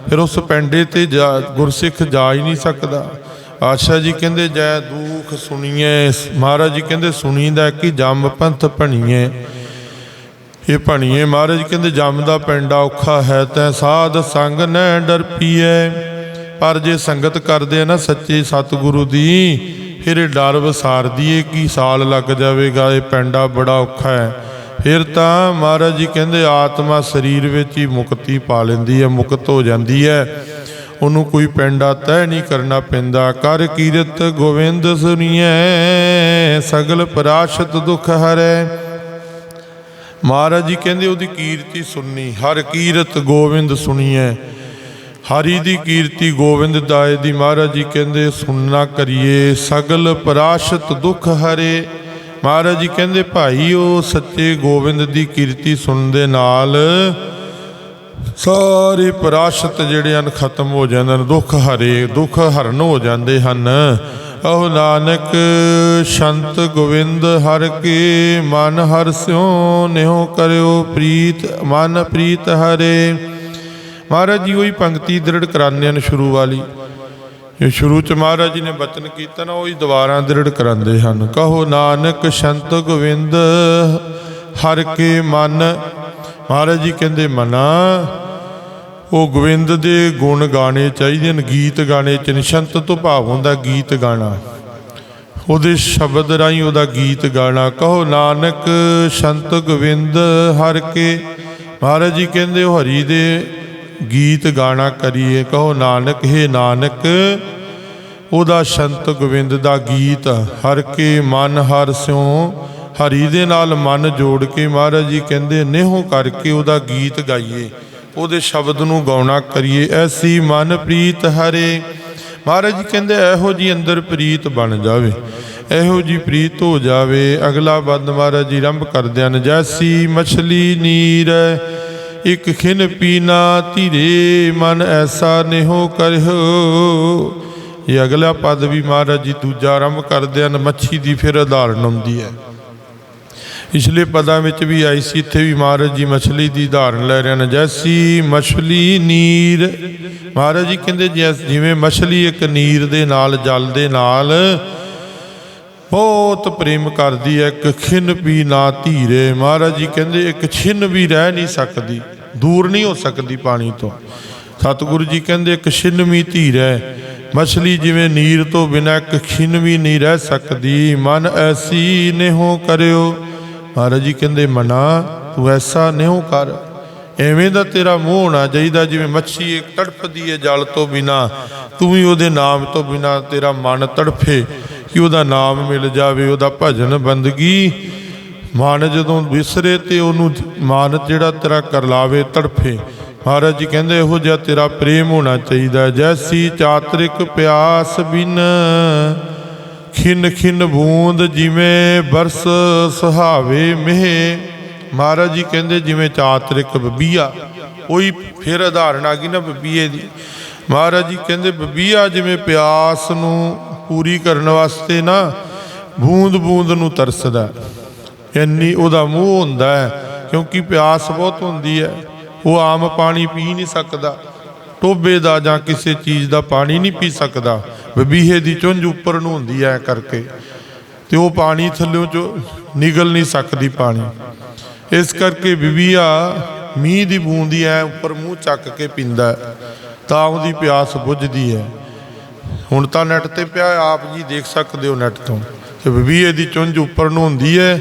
ਫਿਰ ਉਸ ਪੈਂਡੇ ਤੇ ਜਾ- ਗੁਰਸਿੱਖ ਜਾ ਹੀ ਨਹੀਂ ਸਕਦਾ। ਆਸ਼ਾ ਜੀ ਕਹਿੰਦੇ, ਜੈ ਦੁਖ ਸੁਣੀਏ ਮਹਾਰਾਜ ਜੀ ਕਹਿੰਦੇ, ਸੁਣੀਦਾ ਕਿ ਜੰਮ ਪੰਥ ਭਣੀਏ ਇਹ ਭਣੀਏ ਮਹਾਰਾਜ ਕਹਿੰਦੇ, ਜੰਮ ਦਾ ਪਿੰਡ ਔਖਾ ਹੈ, ਤੈ ਸਾਧ ਸੰਗ ਨੈ ਡਰਪੀਏ ਪਰ ਜੇ ਸੰਗਤ ਕਰਦੇ ਆ ਨਾ ਸੱਚੇ ਸਤਿਗੁਰੂ ਦੀ, ਫਿਰ ਡਰ ਵਸਾਰਦੀ ਏ ਕਿ ਸਾਲ ਲੱਗ ਜਾਵੇਗਾ। ਇਹ ਪਿੰਡਾ ਬੜਾ ਔਖਾ ਹੈ। ਫਿਰ ਤਾਂ ਮਹਾਰਾਜ ਜੀ ਕਹਿੰਦੇ, ਆਤਮਾ ਸਰੀਰ ਵਿੱਚ ਹੀ ਮੁਕਤੀ ਪਾ ਲੈਂਦੀ ਹੈ, ਮੁਕਤ ਹੋ ਜਾਂਦੀ ਹੈ। ਉਹਨੂੰ ਕੋਈ ਪੈਂਡਾ ਤੈਅ ਨਹੀਂ ਕਰਨਾ ਪੈਂਦਾ। ਕਰ ਕੀਰਤ ਗੋਵਿੰਦ ਸੁਣੀਐ ਸਗਲ ਪਰਾਸ਼ਤ ਦੁਖ ਹਰੈ। ਮਹਾਰਾਜ ਜੀ ਕਹਿੰਦੇ, ਉਹਦੀ ਕੀਰਤੀ ਸੁਣਨੀ, ਹਰ ਕੀਰਤ ਗੋਵਿੰਦ ਸੁਣੀਐ। ਹਰੀ ਦੀ ਕੀਰਤੀ ਗੋਵਿੰਦ ਦਾਏ ਦੀ ਮਹਾਰਾਜ ਜੀ ਕਹਿੰਦੇ, ਸੁਣਨਾ ਕਰੀਏ, ਸਗਲ ਪਰਾਸ਼ਤ ਦੁਖ ਹਰੇ। ਮਹਾਰਾਜ ਜੀ ਕਹਿੰਦੇ, ਭਾਈ, ਉਹ ਸੱਚੇ ਗੋਬਿੰਦ ਦੀ ਕੀਰਤੀ ਸੁਣਨ ਦੇ ਨਾਲ ਸਾਰੇ ਪਰਾਸ਼ਤ ਜਿਹੜੇ ਹਨ, ਖਤਮ ਹੋ ਜਾਂਦੇ ਨੇ ਦੁੱਖ ਹਰੇ, ਦੁੱਖ ਹਰਨ ਹੋ ਜਾਂਦੇ ਹਨ। ਉਹ ਨਾਨਕ, ਸ਼ੰਤ ਗੋਵਿੰਦ ਹਰ ਕੇ ਮਨ ਹਰ ਸਿਉ ਨਿਉ ਕਰਿਓ ਪ੍ਰੀਤ, ਮਨ ਪ੍ਰੀਤ ਹਰੇ। ਮਹਾਰਾਜ ਜੀ, ਉਹੀ ਪੰਕਤੀ ਦ੍ਰਿੜ ਕਰਾਉਂਦੇ ਹਨ ਸ਼ੁਰੂ ਵਾਲੀ। ਇਹ ਸ਼ੁਰੂ ਚ ਮਹਾਰਾਜ ਜੀ ਨੇ ਬਚਨ ਕੀਤਾ ਨਾ, ਉਹ ਹੀ ਦੁਬਾਰਾ ਦ੍ਰਿੜ ਕਰਾਉਂਦੇ ਹਨ। ਕਹੋ ਨਾਨਕ ਸ਼ੰਤ ਗੋਵਿੰਦ ਹਰ ਕੇ ਮਨ। ਮਹਾਰਾਜ ਜੀ ਕਹਿੰਦੇ, ਮਨਾ, ਉਹ ਗੋਵਿੰਦ ਦੇ ਗੁਣ ਗਾਣੇ ਚਾਹੀਦੇ ਨੇ ਗੀਤ ਗਾਣੇ ਚ ਨਿਸ਼ੰਤ ਤੋਂ ਭਾਵ ਹੁੰਦਾ ਗੀਤ ਗਾਣਾ। ਉਹਦੇ ਸ਼ਬਦ ਰਾਹੀਂ ਉਹਦਾ ਗੀਤ ਗਾਣਾ। ਕਹੋ ਨਾਨਕ ਸ਼ੰਤ ਗੋਵਿੰਦ ਹਰ ਕੇ। ਮਹਾਰਾਜ ਜੀ ਕਹਿੰਦੇ, ਉਹ ਹਰੀ ਦੇ ਗੀਤ ਗਾਣਾ ਕਰੀਏ, ਕਹੋ ਨਾਨਕ, ਹੈ ਨਾਨਕ, ਉਹਦਾ ਸ਼ੰਤ ਗੋਬਿੰਦ ਦਾ ਗੀਤ, ਹਰ ਕੇ ਮਨ ਹਰ ਸਿਉ, ਹਰੀ ਦੇ ਨਾਲ ਮਨ ਜੋੜ ਕੇ ਮਹਾਰਾਜ ਜੀ ਕਹਿੰਦੇ, ਨਿਹੋ ਕਰਕੇ ਉਹਦਾ ਗੀਤ ਗਾਈਏ, ਉਹਦੇ ਸ਼ਬਦ ਨੂੰ ਗਾਉਣਾ ਕਰੀਏ, ਐਸੀ ਮਨ ਪ੍ਰੀਤ ਹਰੇ। ਮਹਾਰਾਜ ਜੀ ਕਹਿੰਦੇ, ਇਹੋ ਜੀ ਅੰਦਰ ਪ੍ਰੀਤ ਬਣ ਜਾਵੇ, ਇਹੋ ਜੀ ਪ੍ਰੀਤ ਹੋ ਜਾਵੇ, ਅਗਲਾ ਬੰਦ ਮਹਾਰਾਜ ਜੀ ਆਰੰਭ ਕਰਦੇ ਹਨ, ਜੈਸੀ ਮਛਲੀ ਨੀਰ ਇਕ ਖਿਨ ਪੀਨਾ ਧੀਰੇ ਮਨ ਐਸਾ ਨਿਹੋ ਕਰਿਓ ਇਹ ਅਗਲਾ ਪਦ ਵੀ ਮਹਾਰਾਜ ਜੀ ਦੂਜਾ ਆਰੰਭ ਕਰਦੇ ਹਨ, ਮੱਛੀ ਦੀ ਫਿਰ ਉਦਾਹਰਨ ਹੁੰਦੀ ਹੈ। ਪਿਛਲੇ ਪਦਾਂ ਵਿੱਚ ਵੀ ਆਈ ਸੀ, ਇੱਥੇ ਵੀ ਮਹਾਰਾਜ ਜੀ ਮਛਲੀ ਦੀ ਉਦਾਹਰਨ ਲੈ ਰਹੇ ਹਨ। ਜੈਸੀ ਮਛਲੀ ਨੀਰ, ਮਹਾਰਾਜ ਜੀ ਕਹਿੰਦੇ ਜੈਸ ਜਿਵੇਂ ਮਛਲੀ ਇੱਕ ਨੀਰ ਦੇ ਨਾਲ, ਜਲ ਦੇ ਨਾਲ ਬਹੁਤ ਪ੍ਰੇਮ ਕਰਦੀ ਹੈ, ਇੱਕ ਖਿੰਨ ਵੀ ਨਾ ਧੀਰੇ। ਮਹਾਰਾਜ ਜੀ ਕਹਿੰਦੇ ਇੱਕ ਛਿੰਨ ਵੀ ਰਹਿ ਨਹੀਂ ਸਕਦੀ। ਦੂਰ ਨਹੀਂ ਹੋ ਸਕਦੀ ਪਾਣੀ ਤੋਂ। ਸਤਿਗੁਰੂ ਜੀ ਕਹਿੰਦੇ, ਇੱਕ ਛਿੰਨ ਧੀਰ ਹੈ। ਮਛਲੀ ਜਿਵੇਂ ਨੀਰ ਤੋਂ ਬਿਨਾਂ ਇੱਕ ਛਿੰਨ ਵੀ ਨਹੀਂ ਰਹਿ ਸਕਦੀ। ਮਨ ਐਸੀ ਨਿਹੋ ਕਰਿਓ। ਮਹਾਰਾਜ ਜੀ ਕਹਿੰਦੇ, ਮਨਾ, ਤੂੰ ਐਸਾ ਨਿਹੋ ਕਰ। ਐਵੇਂ ਦਾ ਤੇਰਾ ਮੂੰਹ ਹੋਣਾ ਚਾਹੀਦਾ, ਜਿਵੇਂ ਮੱਛੀ ਇੱਕ ਤੜਫਦੀ ਹੈ ਜਲ ਤੋਂ ਬਿਨਾ। ਤੂੰ ਵੀ ਉਹਦੇ ਨਾਮ ਤੋਂ ਬਿਨਾ ਤੇਰਾ ਮਨ ਤੜਫੇ, ਕਿ ਉਹਦਾ ਨਾਮ ਮਿਲ ਜਾਵੇ, ਉਹਦਾ ਭਜਨ ਬੰਦਗੀ। ਮਨ ਜਦੋਂ ਵਿਸਰੇ ਤੇ ਉਹਨੂੰ ਮਨ ਜਿਹੜਾ ਤੇਰਾ ਕਰਲਾਵੇ ਤੜਫੇ। ਮਹਾਰਾਜ ਜੀ ਕਹਿੰਦੇ, ਇਹੋ ਜਿਹਾ ਤੇਰਾ ਪ੍ਰੇਮ ਹੋਣਾ ਚਾਹੀਦਾ ਜੈਸੀ ਚਾਤਰਿਕ ਪਿਆਸ ਬਿਨ ਖਿੰਨ ਖਿਨ ਬੂੰਦ ਜਿਵੇਂ ਬਰਸ ਸੁਹਾਵੇ ਮਹਿ। ਮਹਾਰਾਜ ਜੀ ਕਹਿੰਦੇ, ਜਿਵੇਂ ਚਾਤਰਿਕ ਬਬੀਆ। ਉਹੀ ਫਿਰ ਉਦਾਹਰਣ ਆ ਗਈ ਨਾ ਬਬੀਏ ਦੀ? ਮਹਾਰਾਜ ਜੀ ਕਹਿੰਦੇ, ਬਬੀਆ ਜਿਵੇਂ ਪਿਆਸ ਨੂੰ ਪੂਰੀ ਕਰਨ ਵਾਸਤੇ ਨਾ ਬੂੰਦ ਬੂੰਦ ਨੂੰ ਤਰਸਦਾ ਇੰਨੀ ਉਹਦਾ ਮੂੰਹ ਹੁੰਦਾ ਹੈ, ਕਿਉਂਕਿ ਪਿਆਸ ਬਹੁਤ ਹੁੰਦੀ ਹੈ। ਉਹ ਆਮ ਪਾਣੀ ਪੀ ਨਹੀਂ ਸਕਦਾ। ਟੋਬੇ ਦਾ ਜਾਂ ਕਿਸੇ ਚੀਜ਼ ਦਾ ਪਾਣੀ ਨਹੀਂ ਪੀ ਸਕਦਾ। ਬਬੀਹੇ ਦੀ ਚੁੰਝ ਉੱਪਰ ਨੂੰ ਹੁੰਦੀ ਐ ਕਰਕੇ। ਤੇ ਉਹ ਪਾਣੀ ਥੱਲਿਓਂ ਚ ਨਿਗਲ ਨਹੀਂ ਸਕਦੀ ਪਾਣੀ। ਇਸ ਕਰਕੇ ਬੀਬੀਆ ਮੀਂਹ ਦੀ ਬੂੰਦੀ ਐ ਉੱਪਰ ਮੂੰਹ ਚੱਕ ਕੇ ਪੀਂਦਾ ਤਾਂ ਉਹਦੀ ਪਿਆਸ ਬੁੱਝਦੀ ਹੈ। ਹੁਣ ਤਾਂ ਨੈਟ ਤੇ ਪਿਆ, ਆਪ ਜੀ ਦੇਖ ਸਕਦੇ ਹੋ ਨੈਟ ਤੋਂ। ਤੇ ਬੀਬੀਏ ਦੀ ਚੁੰਝ ਉੱਪਰ ਨੂੰ ਹੁੰਦੀ ਹੈ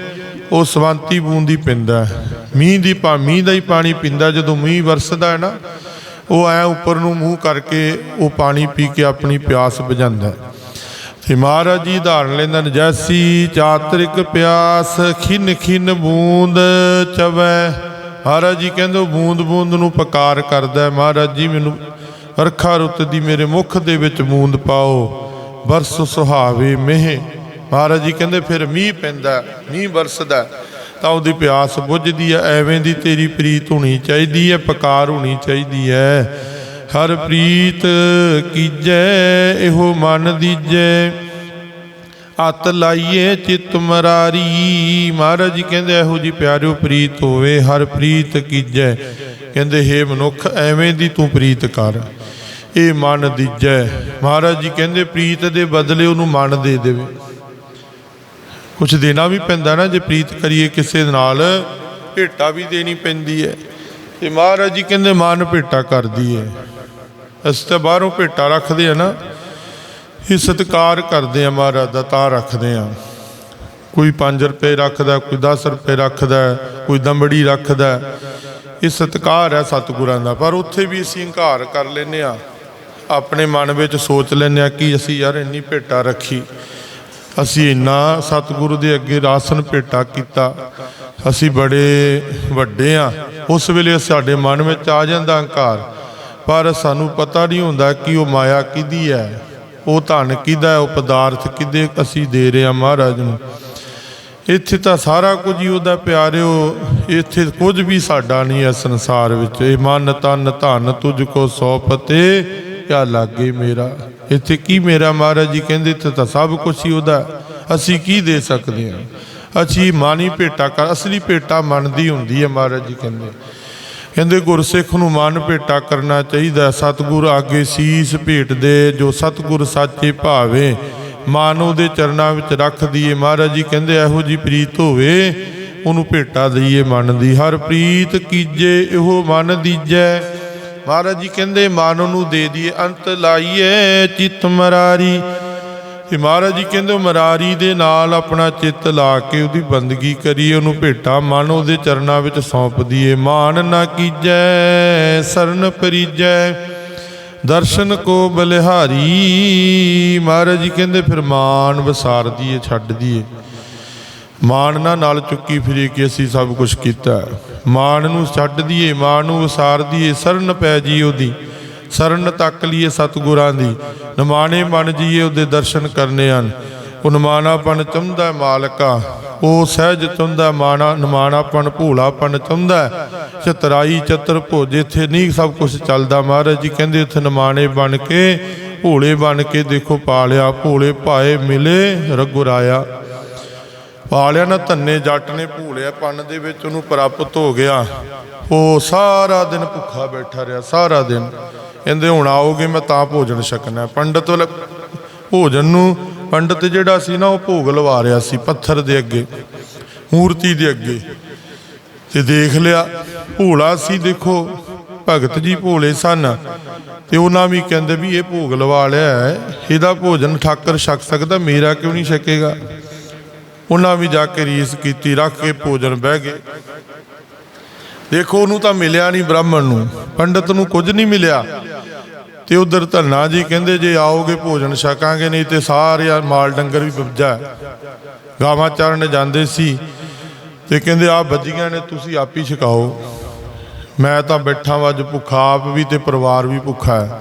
ਉਹ ਸਵੰਤੀ ਬੂੰਦੀ ਪਿੰਦਾ ਹੈ। ਮੀਂਹ ਦੀ ਪਾ ਮੀਂਹ ਦਾ ਹੀ ਪਾਣੀ ਪਿੰਦਾ, ਜਦੋਂ ਮੀਂਹ ਵਰਸਦਾ ਹੈ ਨਾ, ਉਹ ਐ ਉੱਪਰ ਨੂੰ ਮੂੰਹ ਕਰਕੇ ਉਹ ਪਾਣੀ ਪੀ ਕੇ ਆਪਣੀ ਪਿਆਸ ਬੁਝਾਉਂਦਾ ਹੈ। ਤੇ ਮਹਾਰਾਜ ਜੀ ਧਾਰਨ ਲੈਂਦਾ ਨੇ ਜੈਸੀ ਚਾਤਰਿਕ ਪਿਆਸ ਖਿਨ ਖਿੰਨ ਬੂੰਦ ਚਵੈ। ਮਹਾਰਾਜ ਜੀ ਕਹਿੰਦੇ ਉਹ ਬੂੰਦ ਬੂੰਦ ਨੂੰ ਪਕਾਰ ਕਰਦਾ ਮਹਾਰਾਜ ਜੀ ਮੈਨੂੰ ਅਰਖਾ ਰੁੱਤ ਦੀ ਮੇਰੇ ਮੁਖ ਦੇ ਵਿੱਚ ਬੂੰਦ ਪਾਓ ਬਰਸ ਸੁਹਾਵੇ ਮਹਿ। ਮਹਾਰਾਜ ਜੀ ਕਹਿੰਦੇ, ਫਿਰ ਮੀਂਹ ਪੈਂਦਾ, ਮੀਂਹ ਵਰਸਦਾ, ਤਾਂ ਉਹਦੀ ਪਿਆਸ ਬੁੱਝਦੀ ਹੈ ਐਵੇਂ ਦੀ ਤੇਰੀ ਪ੍ਰੀਤ ਹੋਣੀ ਚਾਹੀਦੀ ਹੈ, ਪਕਾਰ ਹੋਣੀ ਚਾਹੀਦੀ ਹੈ। ਹਰ ਪ੍ਰੀਤ ਕੀਜੈ, ਇਹੋ ਮਨ ਦੀਜੈ। ਅਤ ਲਾਈਏ ਚਿਤ ਮਰਾਰੀ। ਮਹਾਰਾਜ ਜੀ ਕਹਿੰਦੇ, ਇਹੋ ਜੀ ਪਿਆਰਿਓ ਪ੍ਰੀਤ ਹੋਵੇ, ਹਰ ਪ੍ਰੀਤ ਕੀਜੈ। ਕਹਿੰਦੇ, ਹੇ ਮਨੁੱਖ, ਐਵੇਂ ਦੀ ਤੂੰ ਪ੍ਰੀਤ ਕਰ, ਇਹ ਮਨ ਦੀਜੈ। ਮਹਾਰਾਜ ਜੀ ਕਹਿੰਦੇ, ਪ੍ਰੀਤ ਦੇ ਬਦਲੇ ਉਹਨੂੰ ਮਨ ਦੇ ਦੇਵੇ। ਕੁਝ ਦੇਣਾ ਵੀ ਪੈਂਦਾ ਨਾ, ਜੇ ਪ੍ਰੀਤ ਕਰੀਏ ਕਿਸੇ ਨਾਲ, ਭੇਟਾ ਵੀ ਦੇਣੀ ਪੈਂਦੀ ਹੈ। ਤੇ ਮਹਾਰਾਜ ਜੀ ਕਹਿੰਦੇ, ਮਨ ਭੇਟਾ ਕਰਦੀ ਹੈ। ਅਸੀਂ ਤਾਂ ਬਾਹਰੋਂ ਭੇਟਾ ਰੱਖਦੇ ਆ ਨਾ, ਇਹ ਸਤਿਕਾਰ ਕਰਦੇ ਆ ਮਹਾਰਾਜ ਦਾ, ਤਾਂ ਰੱਖਦੇ ਆ ਕੋਈ 5 ਰੁਪਏ ਰੱਖਦਾ, ਕੋਈ 10 ਰੁਪਏ ਰੱਖਦਾ, ਕੋਈ ਦੰਬੜੀ ਰੱਖਦਾ, ਇਹ ਸਤਿਕਾਰ ਹੈ ਸਤਿਗੁਰਾਂ ਦਾ। ਪਰ ਉੱਥੇ ਵੀ ਅਸੀਂ ਹੰਕਾਰ ਕਰ ਲੈਨੇ ਆ ਆਪਣੇ ਮਨ ਵਿੱਚ ਸੋਚ ਲੈਨੇ ਆ ਕਿ ਅਸੀਂ ਯਾਰ ਇੰਨੀ ਭੇਟਾ ਰੱਖੀ। ਅਸੀਂ ਇੰਨਾ ਸਤਿਗੁਰੂ ਦੇ ਅੱਗੇ ਰਾਸਨ ਭੇਟਾ ਕੀਤਾ, ਅਸੀਂ ਬੜੇ ਵੱਡੇ ਆ। ਉਸ ਵੇਲੇ ਸਾਡੇ ਮਨ ਵਿੱਚ ਆ ਜਾਂਦਾ ਹੰਕਾਰ, ਪਰ ਸਾਨੂੰ ਪਤਾ ਨਹੀਂ ਹੁੰਦਾ ਕਿ ਉਹ ਮਾਇਆ ਕਿਹਦੀ ਹੈ, ਉਹ ਧਨ ਕਿਹਦਾ ਉਹ ਪਦਾਰਥ ਕਿਹਦੇ ਅਸੀਂ ਦੇ ਰਹੇ ਆ ਮਹਾਰਾਜ ਨੂੰ। ਇੱਥੇ ਤਾਂ ਸਾਰਾ ਕੁਝ ਹੀ ਉਹਦਾ ਪਿਆਰਿਓ, ਇੱਥੇ ਕੁਝ ਵੀ ਸਾਡਾ ਨਹੀਂ ਹੈ ਸੰਸਾਰ ਵਿੱਚ। ਇਹ ਮਨ ਤਨ ਧਨ ਤੁਝ ਕੋ ਸੌਪਤੇ ਕਿਆ ਲਾਗੇ ਮੇਰਾ। ਇੱਥੇ ਕੀ ਮੇਰਾ ਮਹਾਰਾਜ ਜੀ ਕਹਿੰਦੇ, ਇੱਥੇ ਤਾਂ ਸਭ ਕੁਝ ਹੀ ਉਹਦਾ ਅਸੀਂ ਕੀ ਦੇ ਸਕਦੇ ਹਾਂ? ਅਸੀਂ ਮਾਨੀ ਭੇਟਾ ਕਰ, ਅਸਲੀ ਭੇਟਾ ਮਨ ਦੀ ਹੁੰਦੀ ਹੈ ਮਹਾਰਾਜ ਜੀ ਕਹਿੰਦੇ। ਕਹਿੰਦੇ ਗੁਰਸਿੱਖ ਨੂੰ ਮਨ ਭੇਟਾ ਕਰਨਾ ਚਾਹੀਦਾ ਸਤਿਗੁਰ ਆਗੇ ਸੀਸ ਭੇਟ ਦੇ, ਜੋ ਸਤਿਗੁਰ ਸਾਚੇ ਭਾਵੇ, ਮਨ ਉਹਦੇ ਚਰਨਾਂ ਵਿੱਚ ਰੱਖ ਦਈਏ। ਮਹਾਰਾਜ ਜੀ ਕਹਿੰਦੇ, ਇਹੋ ਜੀ ਪ੍ਰੀਤ ਹੋਵੇ, ਉਹਨੂੰ ਭੇਟਾ ਦਈਏ ਮਨ ਦੀ। ਹਰ ਪ੍ਰੀਤ ਕੀਜੇ, ਇਹੋ ਮਨ ਦੀਜੈ। ਮਹਾਰਾਜ ਜੀ ਕਹਿੰਦੇ, ਮਨ ਨੂੰ ਦੇ ਦੀਏ, ਅੰਤ ਲਾਈਏ ਚਿਤ ਮਰਾਰੀ। ਤੇ ਮਹਾਰਾਜ ਜੀ ਕਹਿੰਦੇ, ਉਹ ਮਰਾਰੀ ਦੇ ਨਾਲ ਆਪਣਾ ਚਿੱਤ ਲਾ ਕੇ ਉਹਦੀ ਬੰਦਗੀ ਕਰੀਏ, ਉਹਨੂੰ ਭੇਟਾ ਮਨ ਉਹਦੇ ਚਰਨਾਂ ਵਿੱਚ ਸੌਂਪ ਦਈਏ ਮਾਨ ਨਾ ਕੀਜੈ, ਸਰਨ ਪਰੀਜੈ, ਦਰਸ਼ਨ ਕੋ ਬਲਿਹਾਰੀ। ਮਹਾਰਾਜ ਜੀ ਕਹਿੰਦੇ, ਫਿਰ ਮਾਨ ਵਿਸਾਰ ਦਈਏ ਛੱਡ ਦਈਏ ਮਾਣ ਨਾਲ ਚੁੱਕੀ ਫਿਰੇ ਕਿ ਅਸੀਂ ਸਭ ਕੁਝ ਕੀਤਾ। ਹੈ। ਮਾਣ ਨੂੰ ਛੱਡ ਦਈਏ ਮਾਣ ਨੂੰ ਵਿਸਾਰ ਦਈਏ ਸਰਨ ਪੈ ਜੀ ਉਹਦੀ ਸਰਨ ਤੱਕ ਲਈਏ ਸਤਿਗੁਰਾਂ ਦੀ। ਨਿਮਾਣੇ ਬਣ ਜੀਏ ਉਹਦੇ ਦਰਸ਼ਨ ਕਰਨੇ ਹਨ। ਉਹ ਨਿਮਾਣਾਪਣ ਚੰਦਾ ਮਾਲਕਾ। ਉਹ ਸਹਿਜ ਚਾਹੁੰਦਾ ਮਾਣਾ ਨਿਮਾਣਾਪਣ ਭੋਲਾਪਣ ਚਾਹੁੰਦਾ ਚਤਰਾਈ ਚਤਰ ਭੋਜ, ਇੱਥੇ ਨਹੀਂ ਸਭ ਕੁਝ ਚੱਲਦਾ ਮਹਾਰਾਜ ਜੀ। ਕਹਿੰਦੇ ਉੱਥੇ ਨਿਮਾਣੇ ਬਣ ਕੇ, ਭੋਲੇ ਬਣ ਕੇ ਦੇਖੋ ਪਾਲਿਆ, ਭੋਲੇ ਭਾਏ ਮਿਲੇ ਰਗੁਰਾਇਆ। ਪਾਲਿਆ ਨਾ ਧੰਨੇ ਜੱਟ ਨੇ ਭੂਲਿਆ, ਪੰਨ ਦੇ ਵਿੱਚ ਉਹਨੂੰ ਪ੍ਰਾਪਤ ਹੋ ਗਿਆ। ਉਹ ਸਾਰਾ ਦਿਨ ਭੁੱਖਾ ਬੈਠਾ ਰਿਹਾ, ਸਾਰਾ ਦਿਨ। ਕਹਿੰਦੇ ਹੁਣ ਆਓਗੇ ਮੈਂ ਤਾਂ ਭੋਜਨ ਛਕਣਾ। ਪੰਡਤ ਭੋਜਨ ਨੂੰ ਪੰਡਤ ਜਿਹੜਾ ਸੀ ਨਾ, ਉਹ ਭੋਗ ਲਵਾ ਰਿਹਾ ਸੀ ਪੱਥਰ ਦੇ ਅੱਗੇ, ਮੂਰਤੀ ਦੇ ਅੱਗੇ। ਤੇ ਦੇਖ ਲਿਆ, ਭੋਲਾ ਸੀ ਦੇਖੋ, ਭਗਤ ਜੀ ਭੋਲੇ ਸਨ। ਤੇ ਉਹਨਾਂ ਵੀ ਕਹਿੰਦੇ ਵੀ ਇਹ ਭੋਗ ਲਵਾ ਲਿਆ ਇਹਦਾ ਭੋਜਨ ਠਾਕਰ ਛਕ ਸਕਦਾ, ਮੇਰਾ ਕਿਉਂ ਨਹੀਂ ਛਕੇਗਾ? ਉਹਨਾਂ ਵੀ ਜਾ ਕੇ ਰੀਸ ਕੀਤੀ, ਰੱਖ ਕੇ ਭੋਜਨ ਬਹਿ ਗਏ। ਦੇਖੋ, ਉਹਨੂੰ ਤਾਂ ਮਿਲਿਆ ਨਹੀਂ ਬ੍ਰਾਹਮਣ ਨੂੰ। ਪੰਡਤ ਨੂੰ ਕੁਝ ਨਹੀਂ ਮਿਲਿਆ। ਤੇ ਉਧਰ ਧੰਨਾ ਜੀ ਕਹਿੰਦੇ, ਜੇ ਆਓਗੇ ਭੋਜਨ ਛਕਾਂਗੇ, ਨਹੀਂ ਤੇ ਸਾਰੇ ਮਾਲ ਡੰਗਰ ਵੀ ਬੱਜਾ ਗਾਵਾਂ ਚਰਨ ਜਾਂਦੇ ਸੀ ਤੇ ਕਹਿੰਦੇ ਆ ਬੱਜੀਆਂ ਨੇ, ਤੁਸੀਂ ਆਪ ਹੀ ਛਕਾਓ। ਮੈਂ ਤਾਂ ਬੈਠਾ ਵਾਂ, ਅੱਜ ਭੁੱਖਾ ਆਪ ਵੀ ਤੇ ਪਰਿਵਾਰ ਵੀ ਭੁੱਖਾ ਹੈ।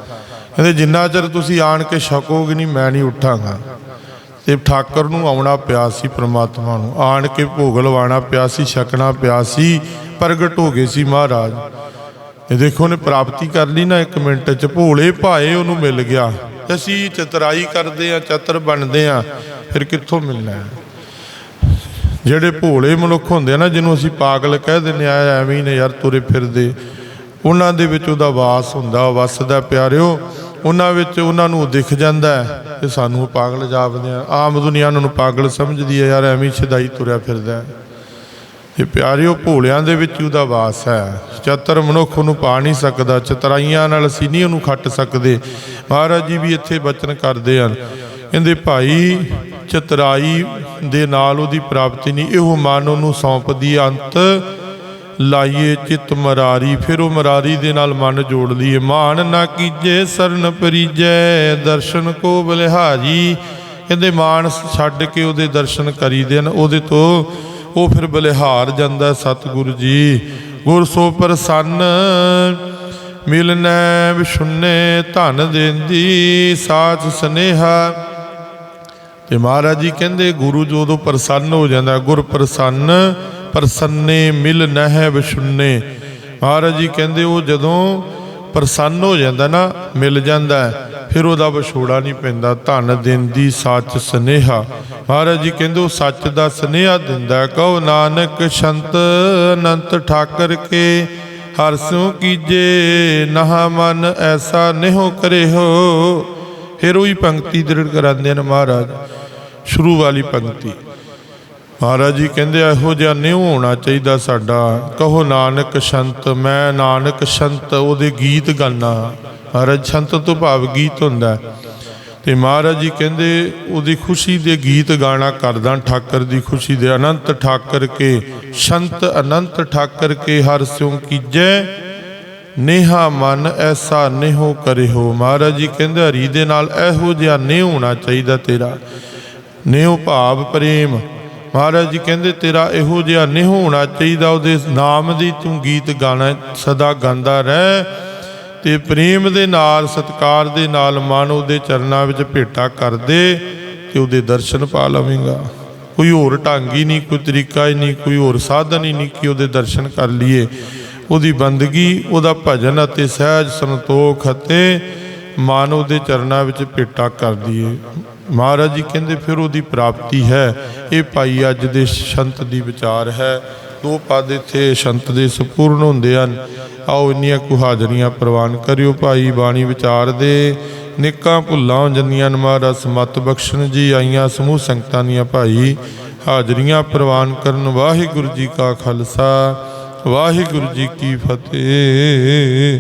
ਕਹਿੰਦੇ, ਜਿੰਨਾ ਚਿਰ ਤੁਸੀਂ ਆਣ ਕੇ ਛਕੋਗੇ ਨਹੀਂ, ਮੈਂ ਨਹੀਂ ਉੱਠਾਂਗਾ। ਤੇ ਠਾਕਰ ਨੂੰ ਆਉਣਾ ਪਿਆ ਸੀ ਪ੍ਰਮਾਤਮਾ ਨੂੰ। ਆਣ ਕੇ ਭੋਗ ਲਵਾਣਾ ਪਿਆ ਸੀ, ਛਕਣਾ ਪਿਆ ਸੀ, ਪ੍ਰਗਟ ਹੋ ਗਏ ਸੀ ਮਹਾਰਾਜ। ਇਹ ਦੇਖੋ ਨੇ ਪ੍ਰਾਪਤੀ ਕਰ ਲਈ ਨਾ ਇੱਕ ਮਿੰਟ ਚ, ਭੋਲੇ ਭਾਏ ਉਹਨੂੰ ਮਿਲ ਗਿਆ। ਅਸੀਂ ਚਤਰਾਈ ਕਰਦੇ ਆ ਚਤਰ ਬਣਦੇ ਆ ਫਿਰ ਕਿੱਥੋਂ ਮਿਲਣਾ ਹੈ? ਜਿਹੜੇ ਭੋਲੇ ਮਨੁੱਖ ਹੁੰਦੇ ਆ ਨਾ, ਜਿਹਨੂੰ ਅਸੀਂ ਪਾਗਲ ਕਹਿ ਦਿੰਦੇ ਆ ਐਵੇਂ ਹੀ ਨੇ ਯਾਰ ਤੁਰੇ ਫਿਰਦੇ। ਉਹਨਾਂ ਦੇ ਵਿੱਚ ਉਹਦਾ ਵਾਸ ਹੁੰਦਾ ਵਸਦਾ ਪਿਆਰਿਓ ਉਹਨਾਂ ਵਿੱਚ ਉਹਨਾਂ ਨੂੰ ਦਿਖ ਜਾਂਦਾ ਹੈ ਤੇ ਸਾਨੂੰ ਉਹ ਪਾਗਲ ਜਾਪਦੇ ਆ। ਆਮ ਦੁਨੀਆ ਉਹਨਾਂ ਨੂੰ ਪਾਗਲ ਸਮਝਦੀ ਹੈ, ਯਾਰ ਐਵੇਂ ਛਦਾਈ ਤੁਰਿਆ ਫਿਰਦਾ ਹੈ। ਇਹ ਪਿਆਰਿਓ ਭੋਲਿਆਂ ਦੇ ਵਿੱਚ ਹੀ ਉਹਦਾ ਵਾਸ ਹੈ। ਚਤਰ ਮਨੁੱਖ ਉਹਨੂੰ ਪਾ ਨਹੀਂ ਸਕਦਾ, ਚਤਰਾਈਆਂ ਨਾਲ ਅਸੀਂ ਨਹੀਂ ਉਹਨੂੰ ਖੱਟ ਸਕਦੇ। ਮਹਾਰਾਜ ਜੀ ਵੀ ਇੱਥੇ ਬਚਨ ਕਰਦੇ ਹਨ। ਕਹਿੰਦੇ, ਭਾਈ, ਚਤਰਾਈ ਦੇ ਨਾਲ ਉਹਦੀ ਪ੍ਰਾਪਤੀ ਨਹੀਂ, ਇਹੋ ਮਨ ਉਹਨੂੰ ਸੌਂਪਦੀ ਅੰਤ ਲਾਈਏ ਚਿਤ ਮਰਾਰੀ, ਫਿਰ ਉਹ ਮਰਾਰੀ ਦੇ ਨਾਲ ਮਨ ਜੋੜ ਲਈਏ। ਮਾਨ ਨਾ ਕੀਜੇ, ਸਰਨ ਪਰੀਜੈ, ਦਰਸ਼ਨ ਕੋ ਬਲਿਹਾਰੀ। ਕਹਿੰਦੇ ਮਾਨ ਛੱਡ ਕੇ ਉਹਦੇ ਦਰਸ਼ਨ ਕਰੀ ਦੇਣ, ਉਹਦੇ ਤੋਂ ਉਹ ਫਿਰ ਬਲਿਹਾਰ ਜਾਂਦਾ ਸਤਿਗੁਰੂ ਜੀ। ਗੁਰ ਸੋ ਪ੍ਰਸੰਨ ਮਿਲਨੈ ਵਿਸ਼ੁੰਨੇ ਧਨ ਦੇਂਦੀ, ਸਾਚ ਸਨੇਹਾ। ਤੇ ਮਹਾਰਾਜ ਜੀ ਕਹਿੰਦੇ, ਗੁਰੂ ਜਦੋਂ ਪ੍ਰਸੰਨ ਹੋ ਜਾਂਦਾ, ਗੁਰ ਪ੍ਰਸੰਨ ਪ੍ਰਸੰਨੇ ਮਿਲ ਨਹਿ ਵਿਸ਼ੁੰਨੇ ਮਹਾਰਾਜ ਜੀ ਕਹਿੰਦੇ, ਉਹ ਜਦੋਂ ਪ੍ਰਸੰਨ ਹੋ ਜਾਂਦਾ ਨਾ, ਮਿਲ ਜਾਂਦਾ ਫਿਰ ਉਹਦਾ ਵਿਛੋੜਾ ਨਹੀਂ ਪੈਂਦਾ। ਧਨ ਦਿੰਦੀ ਸੱਚ ਸਨੇਹਾ। ਮਹਾਰਾਜ ਜੀ ਕਹਿੰਦੇ, ਉਹ ਸੱਚ ਦਾ ਸਨੇਹਾ ਦਿੰਦਾ ਕਹੋ ਨਾਨਕ ਸੰਤ ਅਨੰਤ ਠਾਕਰ ਕੇ, ਹਰ ਸਿਉ ਕੀਜੇ, ਨਹਾ ਮਨ ਐਸਾ ਨਿਹੋ ਕਰੇ ਹੋ ਫਿਰ ਉਹੀ ਪੰਕਤੀ ਦ੍ਰਿੜ ਕਰਾਉਂਦੇ ਨੇ ਮਹਾਰਾਜ। ਸ਼ੁਰੂ ਵਾਲੀ ਪੰਕਤੀ। ਮਹਾਰਾਜ ਜੀ ਕਹਿੰਦੇ ਇਹੋ ਜਿਹਾ ਨਹੀਂ ਹੋਣਾ ਚਾਹੀਦਾ ਸਾਡਾ। ਕਹੋ ਨਾਨਕ ਸੰਤ, ਮੈਂ ਨਾਨਕ ਸੰਤ, ਉਹਦੇ ਗੀਤ ਗਾਣਾ ਮਹਾਰਾਜ, ਸੰਤ ਤੋਂ ਭਾਵ ਗੀਤ ਹੁੰਦਾ। ਹੈ। ਤੇ ਮਹਾਰਾਜ ਜੀ ਕਹਿੰਦੇ, ਉਹਦੀ ਖੁਸ਼ੀ ਦੇ ਗੀਤ ਗਾਣਾ ਕਰਦਾ, ਠਾਕਰ ਦੀ ਖੁਸ਼ੀ ਦੇ ਅਨੰਤ ਠਾਕਰ ਕੇ, ਸੰਤ ਅਨੰਤ ਠਾਕਰ ਕੇ, ਹਰ ਸਿਉ ਕੀਜੈ, ਨੇਹਾ ਮਨ ਐਸਾ ਨਿਹੋ ਕਰਿਓ ਮਹਾਰਾਜ ਜੀ ਕਹਿੰਦੇ, ਹਰੀ ਦੇ ਨਾਲ ਇਹੋ ਜਿਹਾ ਨਹੀਂ ਹੋਣਾ ਚਾਹੀਦਾ ਤੇਰਾ। ਨਿਉ ਭਾਵ ਪ੍ਰੇਮ ਮਹਾਰਾਜ ਜੀ ਕਹਿੰਦੇ, ਤੇਰਾ ਇਹੋ ਜਿਹਾ ਨਹੀਂ ਹੋਣਾ ਚਾਹੀਦਾ, ਉਹਦੇ ਨਾਮ ਦੀ ਤੂੰ ਗੀਤ ਗਾਣਾ, ਸਦਾ ਗਾਉਂਦਾ ਰਹਿ। ਤੇ ਪ੍ਰੇਮ ਦੇ ਨਾਲ, ਸਤਕਾਰ ਦੇ ਨਾਲ ਮਨ ਉਹਦੇ ਚਰਨਾਂ ਵਿੱਚ ਭੇਟਾ ਕਰਦੇ ਤੇ ਉਹਦੇ ਦਰਸ਼ਨ ਪਾ ਲਵੇਂਗਾ। ਕੋਈ ਹੋਰ ਢੰਗ ਹੀ ਨਹੀਂ, ਕੋਈ ਤਰੀਕਾ ਹੀ ਨਹੀਂ, ਕੋਈ ਹੋਰ ਸਾਧਨ ਹੀ ਨਹੀਂ ਕਿ ਉਹਦੇ ਦਰਸ਼ਨ ਕਰ ਲਈਏ। ਉਹਦੀ ਬੰਦਗੀ, ਉਹਦਾ ਭਜਨ ਅਤੇ ਸਹਿਜ ਸੰਤੋਖ ਅਤੇ ਮਾਨਵ ਦੇ ਚਰਨਾਂ ਵਿੱਚ ਭੇਟਾ ਕਰ ਦਈਏ। ਮਹਾਰਾਜ ਜੀ ਕਹਿੰਦੇ ਫਿਰ ਉਹਦੀ ਪ੍ਰਾਪਤੀ ਹੈ। ਇਹ ਭਾਈ ਅੱਜ ਦੇ ਸੰਤ ਦੀ ਵਿਚਾਰ ਹੈ। ਦੋ ਪਦ ਇੱਥੇ ਸੰਤ ਦੇ ਸੰਪੂਰਨ ਹੁੰਦੇ ਹਨ। ਆਓ ਇੰਨੀਆਂ ਕੁ ਹਾਜ਼ਰੀਆਂ ਪ੍ਰਵਾਨ ਕਰਿਓ ਭਾਈ ਬਾਣੀ ਵਿਚਾਰ ਦੇ। ਨਿੱਕਾਂ ਭੁੱਲਾਂ ਜੰਨੀਆਂ ਮਹਾਰਾਜ ਸਮਤ ਬਖਸ਼ਣ ਜੀ, ਆਈਆਂ ਸਮੂਹ ਸੰਗਤਾਂ ਦੀਆਂ ਭਾਈ। ਹਾਜ਼ਰੀਆਂ ਪ੍ਰਵਾਨ ਕਰਨ ਵਾਹਿਗੁਰੂ ਜੀ ਕਾ ਖਾਲਸਾ। ਵਾਹਿਗੁਰੂ ਜੀ ਕੀ ਫਤਿਹ।